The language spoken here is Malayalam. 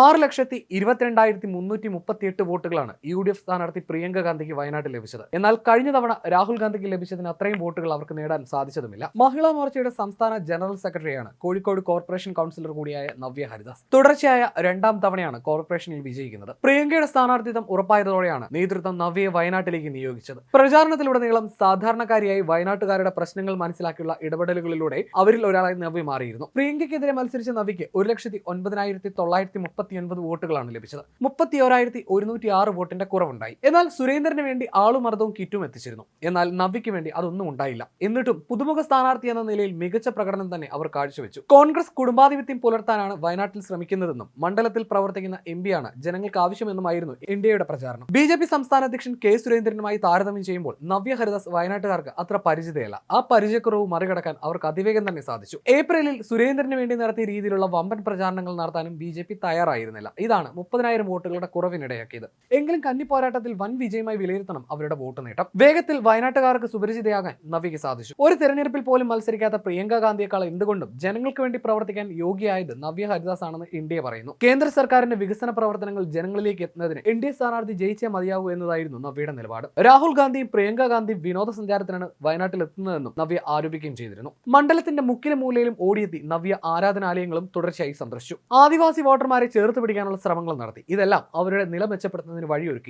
ആറ് ലക്ഷത്തി ഇരുപത്തിരണ്ടായിരത്തി മുന്നൂറ്റി മുപ്പത്തി എട്ട് വോട്ടുകളാണ് യു ഡി എഫ് സ്ഥാനാർത്ഥി പ്രിയങ്ക ഗാന്ധിക്ക് വയനാട്ടിൽ ലഭിച്ചത്. എന്നാൽ കഴിഞ്ഞ തവണ രാഹുൽ ഗാന്ധിക്ക് ലഭിച്ചതിന് അത്രയും വോട്ടുകൾ അവർക്ക് നേടാൻ സാധിച്ചതുമില്ല. മഹിളാ മോർച്ചയുടെ സംസ്ഥാന ജനറൽ സെക്രട്ടറിയാണ് കോഴിക്കോട് കോർപ്പറേഷൻ കൗൺസിലർ കൂടിയായ നവ്യ ഹരിദാസ്. തുടർച്ചയായ രണ്ടാം തവണയാണ് കോർപ്പറേഷനിൽ വിജയിക്കുന്നത്. പ്രിയങ്കയുടെ സ്ഥാനാർത്ഥിത്വം ഉറപ്പായതോടെയാണ് നേതൃത്വം നവ്യയെ വയനാട്ടിലേക്ക് നിയോഗിച്ചത്. പ്രചാരണത്തിലുടനീളം സാധാരണക്കാരിയായി വയനാട്ടുകാരുടെ പ്രശ്നങ്ങൾ മനസ്സിലാക്കിയുള്ള ഇടപെടലുകളിലൂടെ അവരിൽ ഒരാളായി നവ്യ മാറിയിരുന്നു. പ്രിയങ്കയ്ക്കെതിരെ മത്സരിച്ച നവ്യയ്ക്ക് ഒരു ലക്ഷത്തി ഒൻപതിനായിരത്തി തൊള്ളായിരത്തി മുപ്പത്തി ഒൻപത് വോട്ടുകളാണ് ലഭിച്ചത്. മുപ്പത്തി ഓരായിരത്തി ഒരുന്നൂറ്റി ആറ് വോട്ടിന്റെ കുറവുണ്ടായി. എന്നാൽ സുരേന്ദ്രന് വേണ്ടി ആളുമർദ്ദവും കിറ്റും എത്തിച്ചിരുന്നു. എന്നാൽ നവ്യയ്ക്ക് വേണ്ടി അതൊന്നും ഉണ്ടായില്ല. എന്നിട്ടും പുതുമുഖ സ്ഥാനാർത്ഥി എന്ന നിലയിൽ മികച്ച പ്രകടനം തന്നെ അവർ കാഴ്ചവെച്ചു. കോൺഗ്രസ് കുടുംബാധിപത്യം പുലർത്താനാണ് വയനാട്ടിൽ ശ്രമിക്കുന്നതെന്നും മണ്ഡലത്തിൽ പ്രവർത്തിക്കുന്ന എം ആണ് ജനങ്ങൾക്ക് ആവശ്യമെന്നുമായിരുന്നു ഇന്ത്യയുടെ പ്രചാരണം. ബി ജെ പി സംസ്ഥാന അധ്യക്ഷൻ കെ സുരേന്ദ്രനുമായി താരതമ്യം ചെയ്യുമ്പോൾ നവ്യ ഹരിദാസ് വയനാട്ടുകാർക്ക് അത്ര പരിചിതയല്ല. ആ പരിചയക്കുറവ് മറികടക്കാൻ അവർക്ക് അതിവേഗം തന്നെ സാധിച്ചു. ഏപ്രിലിൽ സുരേന്ദ്രന് വേണ്ടി നടത്തിയ രീതിയിലുള്ള വമ്പൻ പ്രചാരണങ്ങൾ നടത്താനും ബി ജെ പി തയ്യാറായിരുന്നില്ല ഇതാണ് മുപ്പതിനായിരം വോട്ടുകളുടെ കുറവിനിടയാക്കിയത്. എങ്കിലും കന്നി പോരാട്ടത്തിൽ വൻ വിജയമായി വിലയിരുത്തണം അവരുടെ വോട്ട് നേട്ടം. വേഗത്തിൽ വയനാട്ടുകാർക്ക് സുപരിചിതയാകാൻ നവിക്ക് സാധിച്ചു. ഒരു തെരഞ്ഞെടുപ്പിൽ പോലും മത്സരിക്കാത്ത പ്രിയങ്ക ഗാന്ധിയെക്കാൾ എന്തുകൊണ്ടും ജനങ്ങൾക്ക് വേണ്ടി പ്രവർത്തിക്കാൻ യോഗ്യയായത് നവ്യ ഹരിദാസ് ആണെന്ന് ഇന്ത്യ പറയുന്നു. കേന്ദ്ര സർക്കാരിന്റെ വികസന പ്രവർത്തനങ്ങൾ ജനങ്ങളിലേക്ക് എത്തുന്നതിന് എൻ ഡി എ സ്ഥാനാർത്ഥി ജയിച്ചേ മതിയാവൂ എന്നതായിരുന്നു നവ്യയുടെ നിലപാട്. രാഹുൽ ഗാന്ധിയും പ്രിയങ്ക ഗാന്ധിയും വിനോദസഞ്ചാരത്തിനാണ് വയനാട്ടിൽ എത്തുന്നതെന്നും നവ്യ ആരോപിക്കുകയും ചെയ്തിരുന്നു. മണ്ഡലത്തിന്റെ മുക്കിലും മൂലയിലും ഓടിയെത്തി നവ്യ ആരാധനാലയങ്ങളും തുടർച്ചയായി സന്ദർശിച്ചു. ആദിവാസി വോട്ടർമാരെ ചേർത്ത് പിടിക്കാനുള്ള ശ്രമങ്ങൾ നടത്തി. ഇതെല്ലാം അവരുടെ നില മെച്ചപ്പെടുത്തുന്നതിന് വഴിയൊരുക്കി.